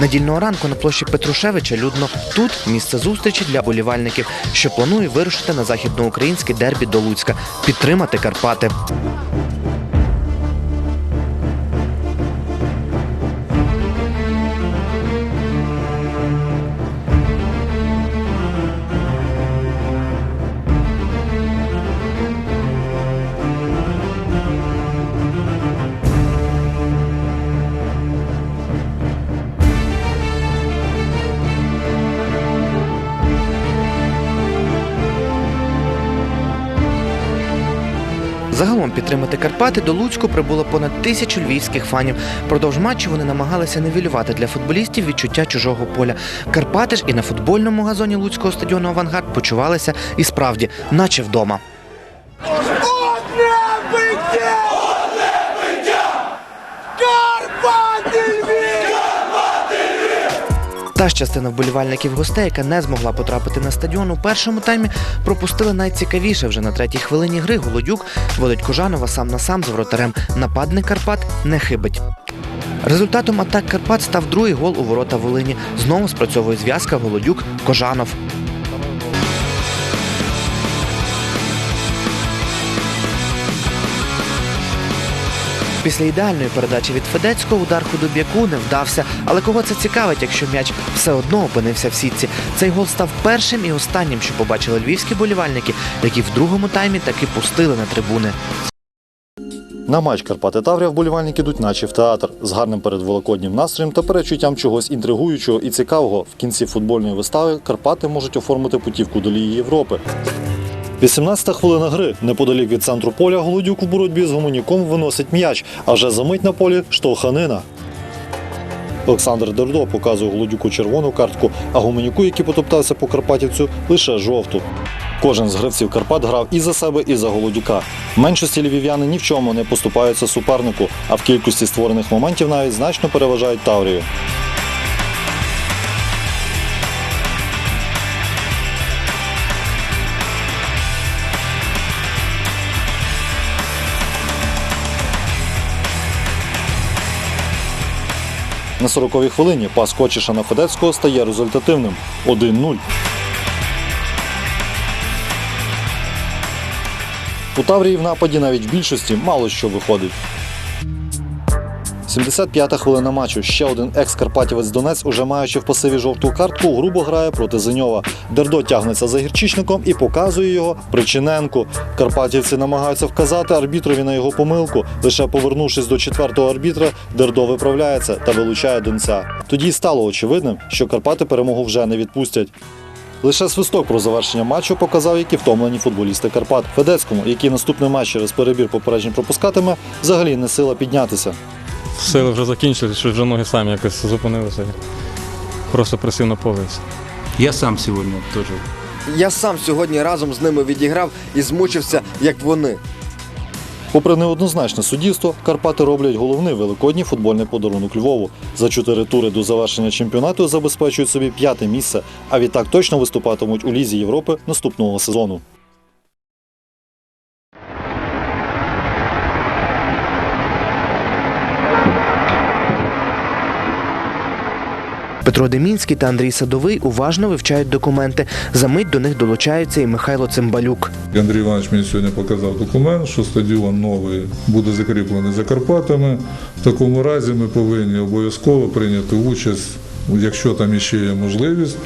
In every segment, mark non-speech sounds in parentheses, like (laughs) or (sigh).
Недільного ранку на площі Петрушевича людно тут місце зустрічі для болівальників, що планує вирушити на західноукраїнське дербі до Луцька, підтримати Карпати. Загалом підтримати Карпати до Луцьку прибуло понад тисячу львівських фанів. Продовж матчу вони намагалися невілювати для футболістів відчуття чужого поля. Карпати ж і на футбольному газоні Луцького стадіону Авангард почувалися і справді, наче вдома. Та ж частина вболівальників гостей, яка не змогла потрапити на стадіон у першому таймі, пропустили найцікавіше вже на третій хвилині гри. Голодюк водить Кожанова сам на сам з воротарем. Нападник Карпат не хибить. Результатом атак Карпат став другий гол у ворота Волині. Знову спрацьовує зв'язка Голодюк Кожанов. Після ідеальної передачі від Федецького удар худоб'яку не вдався. Але кого це цікавить, якщо м'яч все одно опинився в сітці? Цей гол став першим і останнім, що побачили львівські болівальники, які в другому таймі таки пустили на трибуни. На матч Карпати Таврія вболівальники йдуть наче в театр з гарним передвеликоднім настроєм та перечуттям чогось інтригуючого і цікавого. В кінці футбольної вистави Карпати можуть оформити путівку до Ліги Європи. 18-та хвилина гри. Неподалік від центру поля Голодюк в боротьбі з гомоніком виносить м'яч, а вже за мить на полі штовханина. Олександр Дердо показує Голодюку червону картку, а Гуменюку, який потоптався по Карпатівцю, лише жовту. Кожен з гравців Карпат грав і за себе, і за Голодюка. Меншості львів'яни ні в чому не поступаються супернику, а в кількості створених моментів навіть значно переважають Таврію. На 40-й хвилині пас Кочіша на Федецького стає результативним 1-0. У Таврії в нападі навіть в більшості мало що виходить. 75-та хвилина матчу. Ще один екс-карпатівець Донець, уже маючи в пасиві жовту картку, грубо грає проти Зеньова. Дердо тягнеться за гірчичником і показує його Причиненку. Карпатівці намагаються вказати арбітрові на його помилку. Лише повернувшись до четвертого арбітра, Дердо виправляється та вилучає донця. Тоді стало очевидним, що Карпати перемогу вже не відпустять. Лише свисток про завершення матчу показав, які втомлені футболісти Карпат. Федецькому, який наступний матч через перебір попереджень пропускатиме, взагалі не сила піднятися. Сили вже закінчились, що вже ноги самі якось зупинилися. Просто присів на поле. Я сам сьогодні теж. Я сам сьогодні разом з ними відіграв і змучився, як вони. Попри неоднозначне суддівство, Карпати роблять головний великодній футбольний подарунок Львову. За чотири тури до завершення чемпіонату забезпечують собі п'яте місце, а відтак точно виступатимуть у Лізі Європи наступного сезону. Петро Демінський та Андрій Садовий уважно вивчають документи. За мить до них долучається і Михайло Цимбалюк. Андрій Іванович мені сьогодні показав документ, що стадіон новий буде закріплений за Карпатами. В такому разі ми повинні обов'язково прийняти участь, якщо там іще є можливість,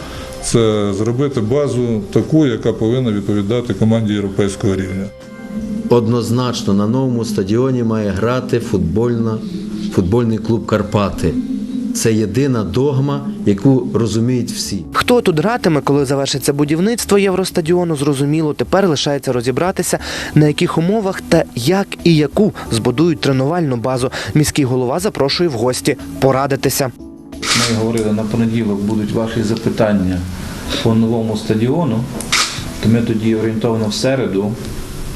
це зробити базу таку, яка повинна відповідати команді європейського рівня. Однозначно на новому стадіоні має грати футбольна, футбольний клуб Карпати. Це єдина догма, яку розуміють всі. Хто тут гратиме, коли завершиться будівництво Євростадіону, зрозуміло. Тепер лишається розібратися, на яких умовах та як і яку збудують тренувальну базу. Міський голова запрошує в гості порадитися. Ми говорили, на понеділок будуть ваші запитання по новому стадіону, то ми тоді орієнтовно в середу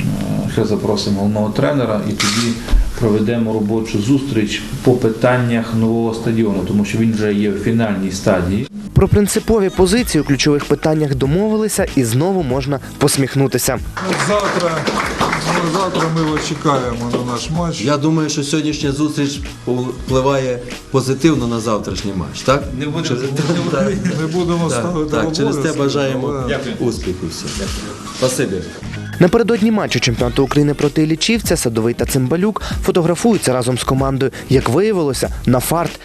е, ще запросимо головного тренера і тоді проведемо робочу зустріч по питаннях нового стадіону, тому що він вже є в фінальній стадії. Про принципові позиції у ключових питаннях домовилися і знову можна посміхнутися. Завтра, завтра ми вас чекаємо на наш матч. Я думаю, що сьогоднішня зустріч впливає позитивно на завтрашній матч, так? Не будемо. Так, (laughs) Не будемо так, ставити так, через те бажаємо успіху всім. Спасибі. Напередодні матчу чемпіонату України проти Лічівця Садовий та Цимбалюк фотографуються разом з командою. Як виявилося, на фарт